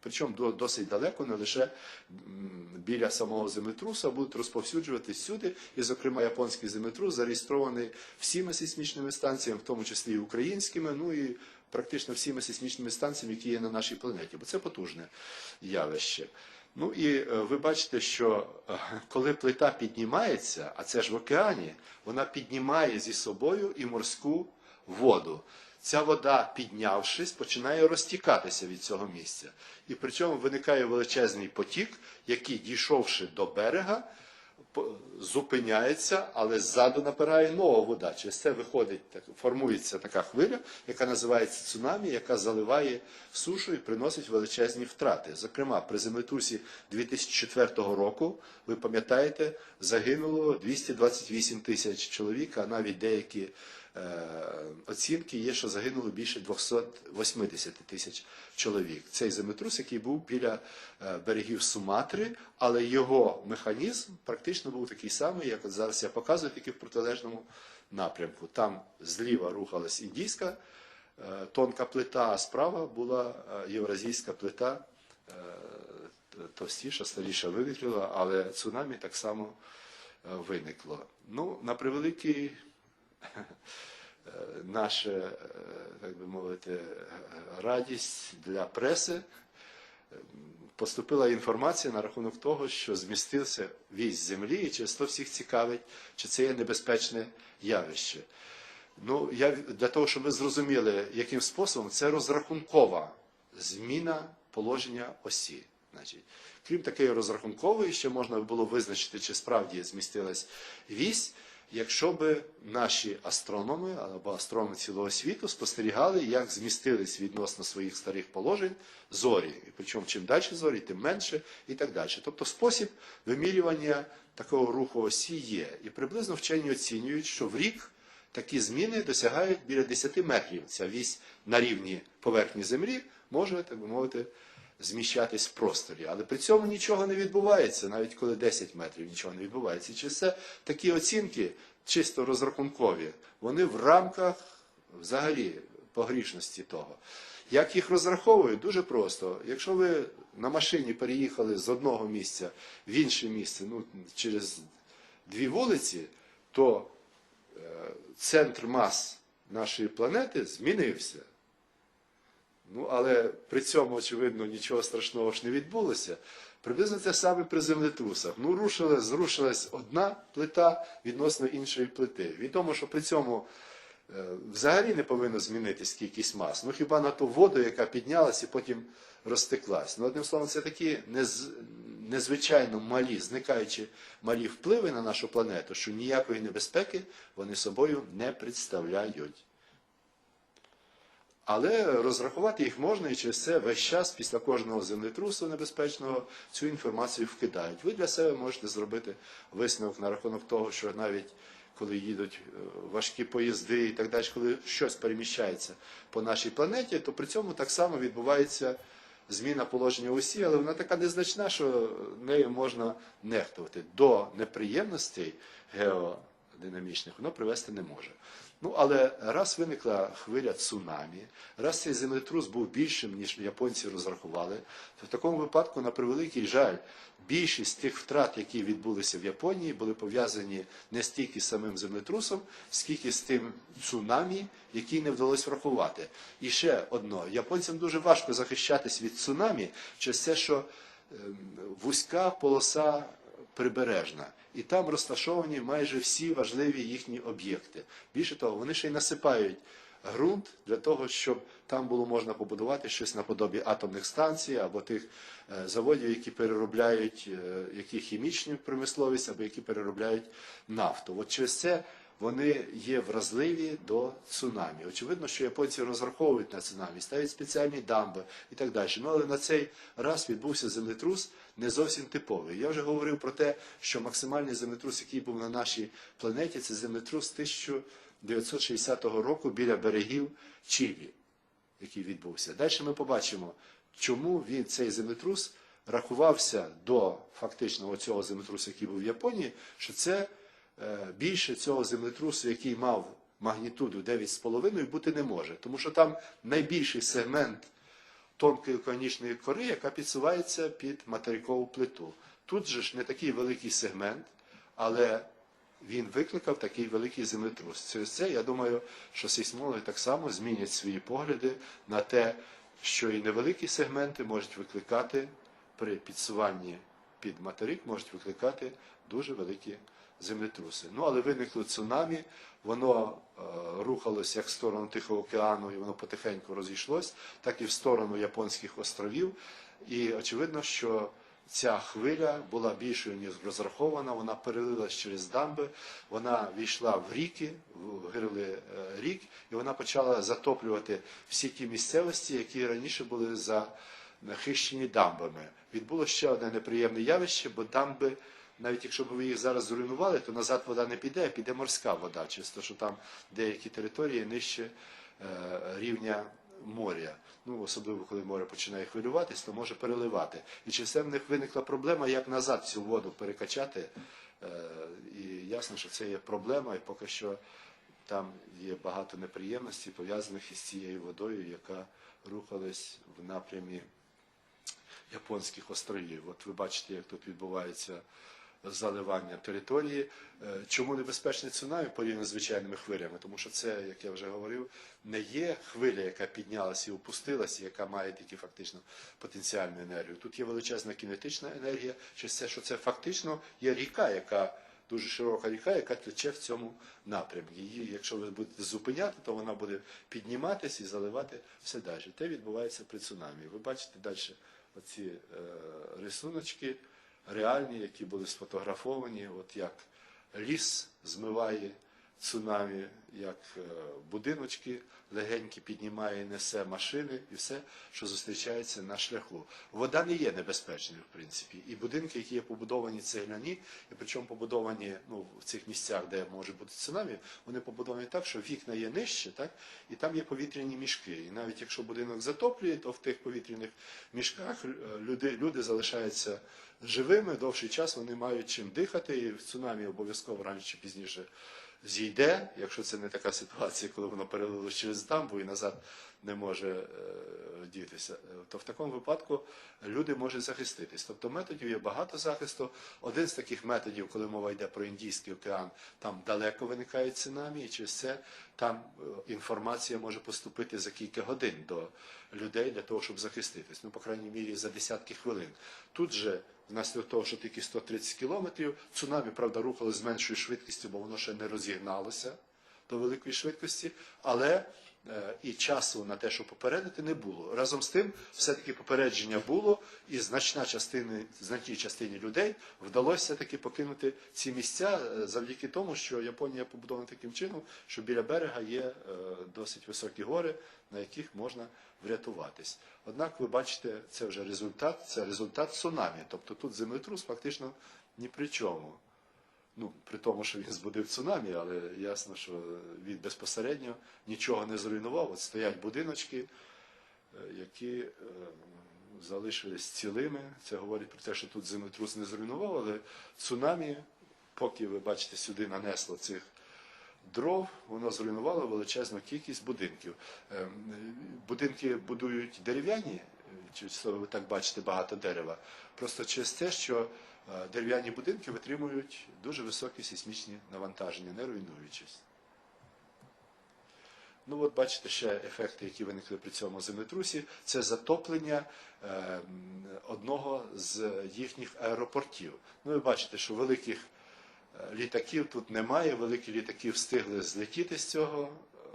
Причому до- досить далеко, не лише біля самого землетрусу, а будуть розповсюджуватись всюди. І, зокрема, японський землетрус зареєстрований всіма сейсмічними станціями, в тому числі і українськими, ну і практично всіма сейсмічними станціями, які є на нашій планеті, бо це потужне явище. Ну і е, ви бачите, що е, коли плита піднімається, а це ж в океані, вона піднімає зі собою і морську воду. Ця вода, піднявшись, починає розтікатися від цього місця. І при цьому виникає величезний потік, який, дійшовши до берега, зупиняється, але ззаду напирає нова вода. Через це виходить, так- формується така хвиля, яка називається цунамі, яка заливає сушу і приносить величезні втрати. Зокрема, при землетрусі 2004 року, ви пам'ятаєте, загинуло 228 тисяч чоловік, а навіть деякі оцінки є, що загинуло більше 280 тисяч чоловік. Цей землетрус, який був біля е, берегів Суматри, але його механізм практично був такий самий, як от зараз я показую, тільки в протилежному напрямку. Там зліва рухалась індійська е, тонка плита, а справа була е, євразійська плита. е, Товстіша, старіша вивітрила, але цунамі так само е, виникло. Ну, на превеликий е, наша, е, так би мовити, е, радість для преси. е, Поступила інформація на рахунок того, що змістився вісь землі, і через то всіх цікавить, чи це є небезпечне явище. Ну, я для того, щоб ви зрозуміли, яким способом це розрахункова зміна положення осі. Значить, крім такої розрахункової, ще можна було визначити, чи справді змістилась вісь, якщо би наші астрономи або астрономи цілого світу спостерігали, як змістились відносно своїх старих положень зорі. І причому чим далі зорі, тим менше і так далі. Тобто спосіб вимірювання такого руху осі є. І приблизно вчені оцінюють, що в рік такі зміни досягають біля 10 метрів. Ця вісь на рівні поверхні землі може, так би мовити, зміщатись в просторі. Але при цьому нічого не відбувається, навіть коли 10 метрів нічого не відбувається. І через це такі оцінки, чисто розрахункові, вони в рамках взагалі погрішності того. Як їх розраховують? Дуже просто. Якщо ви на машині переїхали з одного місця в інше місце, ну, через дві вулиці, то е, центр мас нашої планети змінився. Ну, але при цьому, очевидно, нічого страшного ж не відбулося. Приблизно те саме при землетрусах. Ну, рушила, зрушилась одна плита відносно іншої плити. Відомо, що при цьому е, взагалі не повинно змінитись кількість мас. Ну хіба на ту воду, яка піднялась і потім розтеклась. Ну, одним словом, це такі нез, незвичайно малі, зникаючі малі впливи на нашу планету, що ніякої небезпеки вони собою не представляють. Але розрахувати їх можна і через це весь час після кожного землетрусу небезпечного цю інформацію вкидають. Ви для себе можете зробити висновок на рахунок того, що навіть коли їдуть е, важкі поїзди і так далі, коли щось переміщається по нашій планеті, то при цьому так само відбувається зміна положення осі, але вона така незначна, що нею можна нехтувати. До неприємностей геодинамічних воно привести не може. Ну, але раз виникла хвиля цунамі, раз цей землетрус був більшим, ніж японці розрахували, то в такому випадку, на превеликий жаль, більшість тих втрат, які відбулися в Японії, були пов'язані не стільки з самим землетрусом, скільки з тим цунамі, який не вдалося врахувати. І ще одно: японцям дуже важко захищатись від цунамі через те, що ем, вузька полоса прибережна. І там розташовані майже всі важливі їхні об'єкти. Більше того, вони ще й насипають ґрунт для того, щоб там було можна побудувати щось наподобі атомних станцій або тих е, заводів, які переробляють е, які хімічну промисловість, або які переробляють нафту. От через це вони є вразливі до цунамі. Очевидно, що японці розраховують на цунамі, ставлять спеціальні дамби і так далі. Ну але на цей раз відбувся землетрус не зовсім типовий. Я вже говорив про те, що максимальний землетрус, який був на нашій планеті, це землетрус 1960 року біля берегів Чилі, який відбувся. Далі ми побачимо, чому він цей землетрус рахувався до фактично цього землетрусу, який був в Японії, що це більше цього землетрусу, який мав магнітуду 9,5, бути не може. Тому що там найбільший сегмент тонкої океанічної кори, яка підсувається під материкову плиту. Тут же ж не такий великий сегмент, але він викликав такий великий землетрус. Через це я думаю, що сейсмологи так само змінять свої погляди на те, що і невеликі сегменти можуть викликати при підсуванні під материк, можуть викликати дуже великі землетруси. Ну але виникло цунамі, воно е, рухалось як в сторону Тихого океану, і воно потихеньку розійшлось, так і в сторону Японських островів. І очевидно, що ця хвиля була більшою, ніж розрахована. Вона перелилась через дамби, вона війшла в ріки, в гирли е, рік, і вона почала затоплювати всі ті місцевості, які раніше були захищені дамбами. Відбулося ще одне неприємне явище, бо дамби. Навіть якщо б ви їх зараз зруйнували, то назад вода не піде, а піде морська вода, через те, що там деякі території нижче е, рівня моря. Ну, особливо, коли море починає хвилюватись, то може переливати. І через це в них виникла проблема, як назад цю воду перекачати. Е, і ясно, що це є проблема, і поки що там є багато неприємностей, пов'язаних із цією водою, яка рухалась в напрямі Японських островів. От ви бачите, як тут відбувається заливання території. Е, Чому небезпечне цунамі порівняно з звичайними хвилями? Тому що це, як я вже говорив, не є хвиля, яка піднялася і опустилася, яка має тільки фактично потенціальну енергію. Тут є величезна кінетична енергія, через те, що це фактично є ріка, яка дуже широка ріка, яка тече в цьому напрямку. Її, якщо ви будете зупиняти, то вона буде підніматися і заливати все далі. Те відбувається при цунамі. Ви бачите далі оці е, рисуночки реальні, які були сфотографовані, от як ліс змиває цунамі, як е, будиночки легенькі піднімає несе машини і все, що зустрічається на шляху. Вода не є небезпечною, в принципі. І будинки, які є побудовані цегляні, і причому побудовані ну, в цих місцях, де може бути цунамі, вони побудовані так, що вікна є нижче, так, і там є повітряні мішки. І навіть якщо будинок затоплює, то в тих повітряних мішках е, люди, люди залишаються живими, довший час вони мають чим дихати, і в цунамі обов'язково раніше чи пізніше зійде, якщо це не така ситуація, коли воно перелилось через дамбу і назад не може е, дітися, то в такому випадку люди можуть захиститись. Тобто методів є багато захисту. Один з таких методів, коли мова йде про Індійський океан, там далеко виникає цунамі, і через це там е, інформація може поступити за кілька годин до людей для того, щоб захиститись. Ну, по крайній мірі, за десятки хвилин. Тут же внаслідок того, що тільки 130 кілометрів, цунамі, правда, рухалось з меншою швидкістю, бо воно ще не розігналося до великої швидкості, але і часу на те, щоб попередити, не було. Разом з тим, все-таки попередження було, і значна частина, значній частині людей вдалося все-таки покинути ці місця е, завдяки тому, що Японія побудована таким чином, що біля берега є е, досить високі гори, на яких можна врятуватись. Однак ви бачите, це вже результат, це результат цунамі. Тобто тут землетрус фактично ні при чому. Ну, при тому, що він збудив цунамі, але ясно, що він безпосередньо нічого не зруйнував. От стоять будиночки, е, які е, залишились цілими. Це говорить про те, що тут землетрус не зруйнував, але цунамі, поки ви бачите, сюди нанесло цих дров, воно зруйнувало величезну кількість будинків. Ем, Будинки будують дерев'яні, е, ви так бачите багато дерева, просто через те, що е, дерев'яні будинки витримують дуже високі сейсмічні навантаження, не руйнуючись. Ну от бачите ще ефекти, які виникли при цьому землетрусі, це затоплення е, одного з їхніх аеропортів. Ну ви бачите, що великих е, літаків тут немає, великі літаки встигли злетіти з цього е,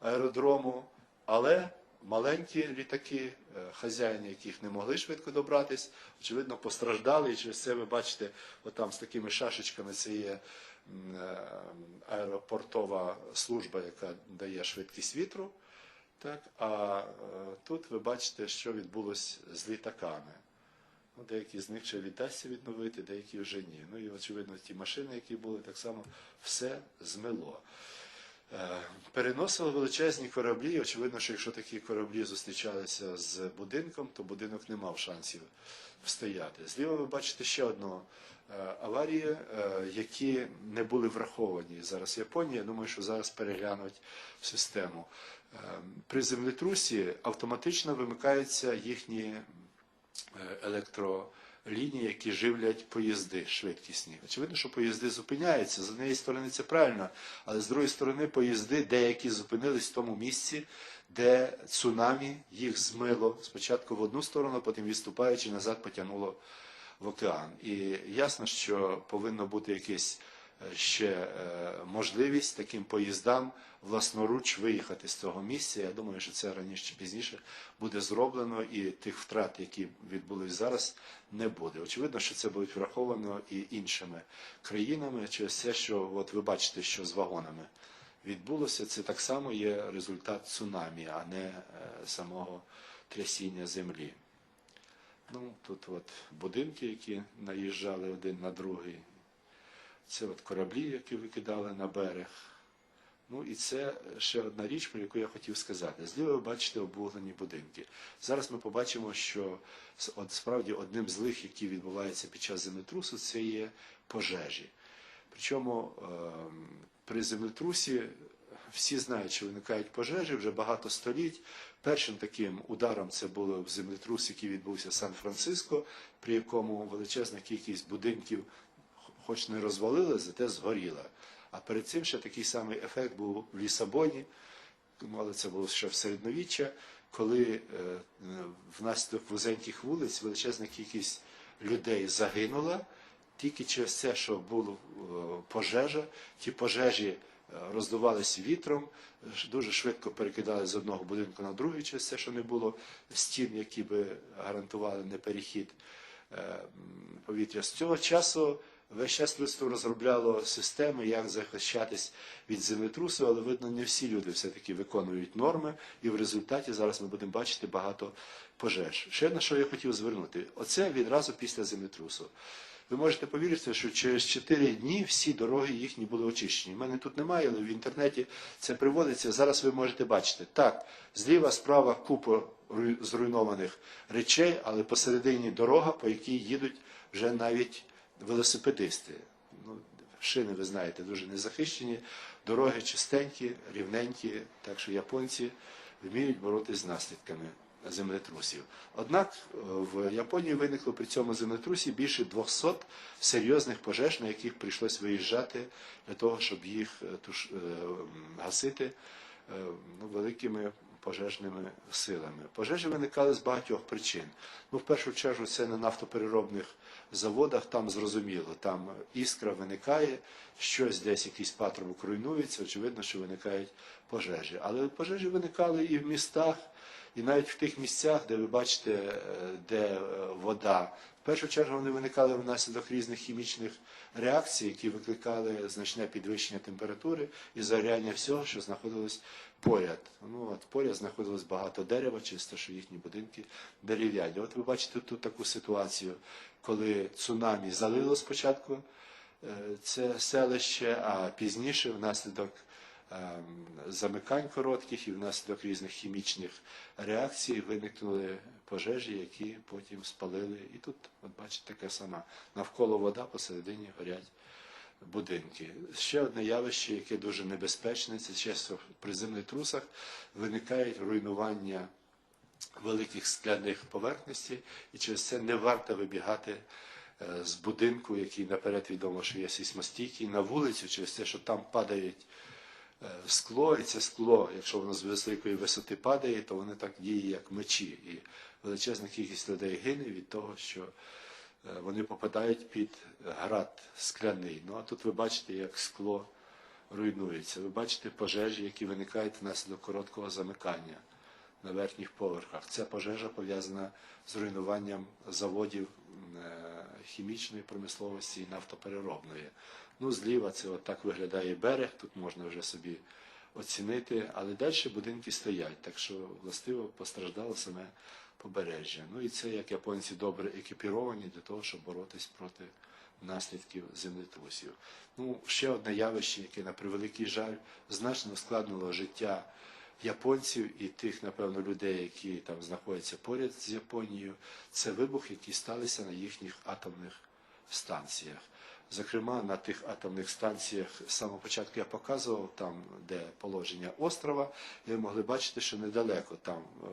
аеродрому, але маленькі літаки, е, хазяїни яких не могли швидко добратись, очевидно, постраждали. І через це ви бачите, отам з такими шашечками це є е, аеропортова служба, яка дає швидкість вітру. Так, а е, тут ви бачите, що відбулося з літаками. Ну, деякі з них ще віддасться відновити, деякі вже ні. Ну і очевидно, ті машини, які були, так само все змило. Е, Переносили величезні кораблі. Очевидно, що якщо такі кораблі зустрічалися з будинком, то будинок не мав шансів встояти. Зліва ви бачите ще одну е, аварію, е, які не були враховані зараз в Японії. Я думаю, що зараз переглянуть систему. При землетрусі автоматично вимикаються їхні е, електролінії, які живлять поїзди швидкісні. Очевидно, що поїзди зупиняються. З однієї сторони це правильно, але з другої сторони поїзди деякі зупинились в тому місці, де цунамі їх змило спочатку в одну сторону, потім відступаючи назад, потягнуло в океан. І ясно, що повинно бути якесь ще е, можливість таким поїздам власноруч виїхати з цього місця. Я думаю, що це раніше чи пізніше буде зроблено, і тих втрат, які відбулись зараз, не буде. Очевидно, що це буде враховано і іншими країнами через те, що от ви бачите, що з вагонами відбулося, це так само є результат цунамі, а не е, самого трясіння землі. Ну, тут от будинки, які наїжджали один на другий. Це от кораблі, які викидали на берег. Ну і це ще одна річ, про яку я хотів сказати. Зліва ви бачите обуглені будинки. Зараз ми побачимо, що от справді одним з злих, які відбуваються під час землетрусу, це є пожежі. Причому ем, при землетрусі всі знають, що виникають пожежі вже багато століть. Першим таким ударом це було землетрус, який відбувся в Сан-Франциско, при якому величезна кількість будинків, хоч не розвалили, зате згоріла. А перед цим ще такий самий ефект був в Лісабоні, але це було ще в середньовіччя, коли е, е, внаслідок вузеньких вулиць величезна кількість людей загинула тільки через те, що була пожежа, ті пожежі е, роздувалися вітром, дуже швидко перекидали з одного будинку на другий через те, що не було стін, які би гарантували не перехід е, повітря. З цього часу весь час людство розробляло системи, як захищатись від землетрусу, але видно, не всі люди все-таки виконують норми, і в результаті зараз ми будемо бачити багато пожеж. Ще на що я хотів звернути: оце відразу після землетрусу. Ви можете повірити, що через 4 дні всі дороги їхні були очищені. У мене тут немає, але в інтернеті це приводиться. Зараз ви можете бачити. Так, зліва, справа купа руй- зруйнованих речей, але посередині дорога, по якій їдуть вже навіть велосипедисти. Ну, шини, ви знаєте, дуже незахищені, дороги чистенькі, рівненькі, так що японці вміють боротися з наслідками землетрусів. Однак е, в Японії виникло при цьому землетрусі більше 200 серйозних пожеж, на яких прийшлось виїжджати для того, щоб їх е, туш- е, гасити ну, великими пожежними силами. Пожежі виникали з багатьох причин. Ну, в першу чергу, це на нафтопереробних заводах, там зрозуміло, там іскра виникає, щось десь якийсь патрубок руйнується, очевидно, що виникають пожежі. Але пожежі виникали і в містах, і навіть в тих місцях, де ви бачите, е, де е, вода. Першу чергу вони виникали внаслідок різних хімічних реакцій, які викликали значне підвищення температури і загоряння всього, що знаходилось поряд. Ну от поряд знаходилось багато дерева, чисто що їхні будинки дерев'яні. От ви бачите тут таку ситуацію, коли цунамі залило спочатку е, це селище, а пізніше внаслідок замикань коротких і внаслідок різних хімічних реакцій виникнули пожежі, які потім спалили. І тут, от бачите, таке саме. Навколо вода, посередині горять будинки. Ще одне явище, яке дуже небезпечне, це часто при землетрусах виникають руйнування великих скляних поверхностей, і через це не варто вибігати е, з будинку, який наперед відомо, що є сейсмостійкий, на вулицю, через те, що там падають е, скло, і це скло, якщо воно з великої висоти падає, то воно так діє, як мечі. І величезна кількість людей гине від того, що е, вони попадають під град скляний. Ну а тут ви бачите, як скло руйнується. Ви бачите пожежі, які виникають внаслідок короткого замикання на верхніх поверхах. Ця пожежа пов'язана з руйнуванням заводів е, хімічної промисловості і нафтопереробної. Ну, зліва це отак виглядає берег, тут можна вже собі оцінити, але далі будинки стоять, так що властиво постраждало саме побережжя. Ну і це як японці добре екіпіровані для того, щоб боротись проти наслідків землетрусів. Ну, ще одне явище, яке на превеликий жаль значно ускладнило життя японців і тих, напевно, людей, які там знаходяться поряд з Японією, це вибух, які сталися на їхніх атомних станціях. Зокрема, на тих атомних станціях з самого початку я показував, там, де положення острова, і ви могли бачити, що недалеко там е,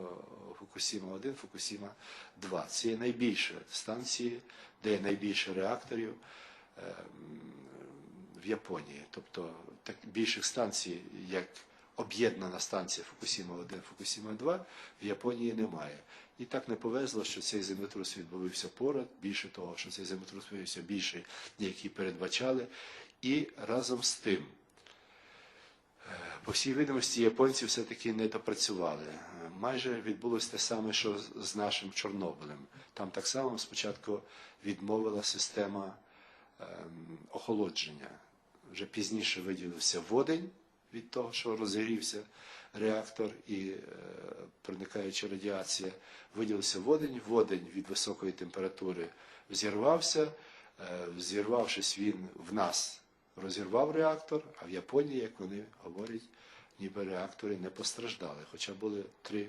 Фукусіма 1, Фукусіма 2. Це є найбільші станції, де є найбільше реакторів е, в Японії. Тобто так, більших станцій, як об'єднана станція Фукусіма 1, Фукусіма 2 в Японії немає. І так не повезло, що цей землетрус відбувся поряд, більше того, що цей землетрус виявився більший, який передбачали. І разом з тим, по всій видимості, японці все-таки не допрацювали. Майже відбулося те саме, що з- з нашим Чорнобилем. Там так само спочатку відмовила система ем, охолодження. Вже пізніше виділився водень від того, що розгрівся реактор і е, проникаюча радіація. Виділився водень, водень від високої температури взірвався. Е, Взірвавшись, він в нас розірвав реактор, а в Японії, як вони говорять, ніби реактори не постраждали, хоча були три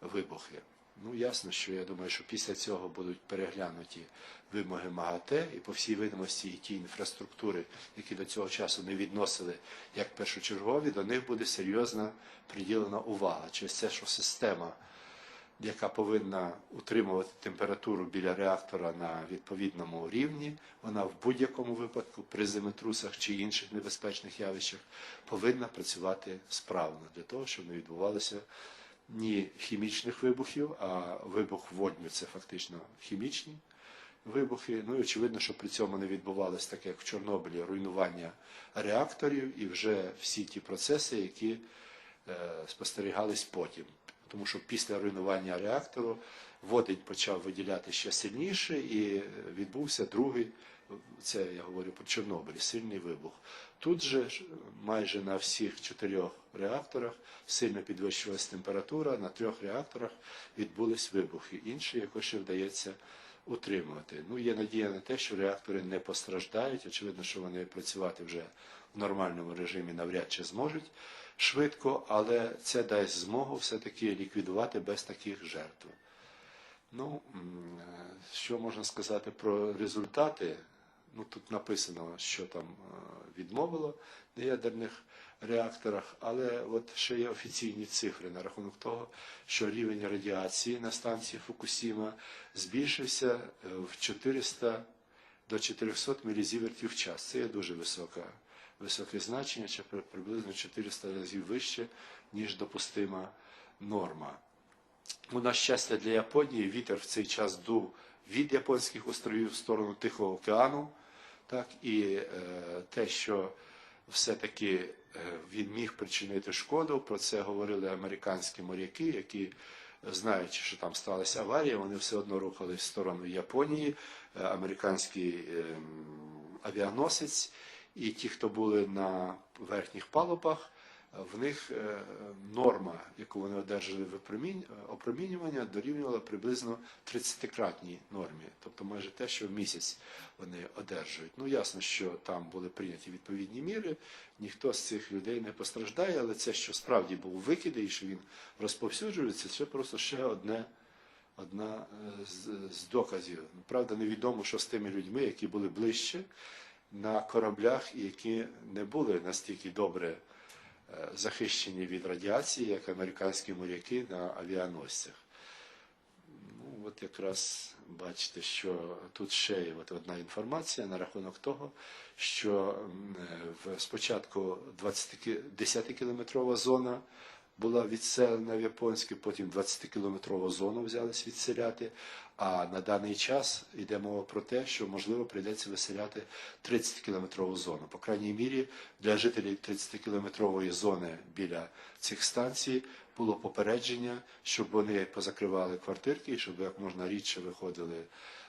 вибухи. Ну, ясно, що я думаю, що після цього будуть переглянуті вимоги МАГАТЕ і по всій видимості і ті інфраструктури, які до цього часу не відносили як першочергові, до них буде серйозна приділена увага. Через це, що система, яка повинна утримувати температуру біля реактора на відповідному рівні, вона в будь-якому випадку при землетрусах чи інших небезпечних явищах повинна працювати справно для того, щоб не відбувалося ні хімічних вибухів, а вибух водню це фактично хімічні вибухи. Ну і очевидно, що при цьому не відбувалося так, як в Чорнобилі, руйнування реакторів і вже всі ті процеси, які е, спостерігались потім. Тому що після руйнування реактору водень почав виділяти ще сильніше, і відбувся другий, це я говорю про Чорнобилі, сильний вибух. Тут же майже на всіх чотирьох реакторах сильно підвищилась температура, на трьох реакторах відбулись вибухи. Інші якось ще вдається утримувати. Ну, є надія на те, що реактори не постраждають. Очевидно, що вони працювати вже в нормальному режимі навряд чи зможуть швидко, але це дасть змогу все-таки ліквідувати без таких жертв. Ну, е, що можна сказати про результати? Ну, тут написано, що там е, відмовило на ядерних реакторах, але от ще є офіційні цифри на рахунок того, що рівень радіації на станції Фукусіма збільшився е, в 400 до 400 мілізівертів в час. Це є дуже висока, високе значення, чи приблизно 400 разів вище, ніж допустима норма. Ну, на щастя для Японії вітер в цей час дув від японських островів в сторону Тихого океану. Так, і е, те, що все-таки е, він міг причинити шкоду, про це говорили американські моряки, які, знаючи, що там сталася аварія, вони все одно рухались в сторону Японії, Е, американський ем, авіаносець, і ті, хто були на верхніх палубах, в них е, норма, яку вони одержали в опромінювання, дорівнювала приблизно 30-кратній нормі, тобто майже те, що в місяць вони одержують. Ну ясно, що там були прийняті відповідні міри, ніхто з цих людей не постраждає, але це, що справді був викид і що він розповсюджується, це просто ще одне. Одна е, з, доказів. Правда, невідомо, що з тими людьми, які були ближче на кораблях і які не були настільки добре е, захищені від радіації, як американські моряки на авіаносцях. Ну, от якраз бачите, що тут ще є от одна інформація на рахунок того, що е, спочатку 20 10-кілометрова зона була відселена в японське, потім 20-кілометрову зону взялись відселяти. А на даний час йде мова про те, що можливо прийдеться виселяти 30-кілометрову зону. По крайній мірі для жителів 30-кілометрової зони біля цих станцій було попередження, щоб вони позакривали квартирки, щоб як можна рідше виходили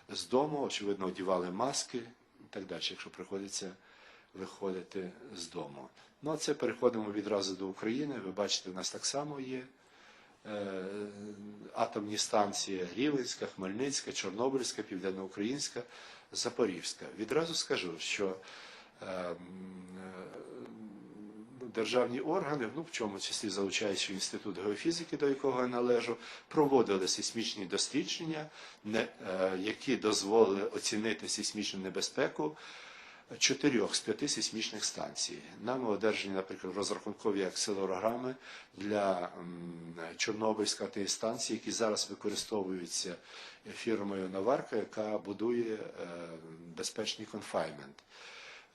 з дому, очевидно, одівали маски і так далі, якщо приходиться виходити з дому. Ну, а це переходимо відразу до України. Ви бачите, у нас так само є е, атомні станції Рівненська, Хмельницька, Чорнобильська, Південноукраїнська, Запорізька. Відразу скажу, що е, е, державні органи, ну в чому числі залучаючи інститут геофізики, до якого я належу, проводили сейсмічні дослідження, які дозволили оцінити сейсмічну небезпеку чотирьох з п'яти сейсмічних станцій. Нами одержані, наприклад, розрахункові акселерограми для Чорнобильська тієї станції, які зараз використовуються фірмою Наварка, яка будує е, безпечний конфаймент.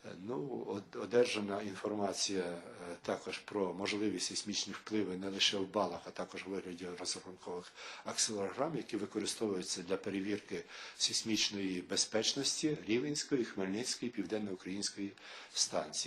Е, Ну, одержана інформація е, також про можливі сейсмічні впливи не лише в балах, а також в вигляді розрахункових акселерограм, які використовуються для перевірки сейсмічної безпечності Рівенської, Хмельницької, Південноукраїнської станції.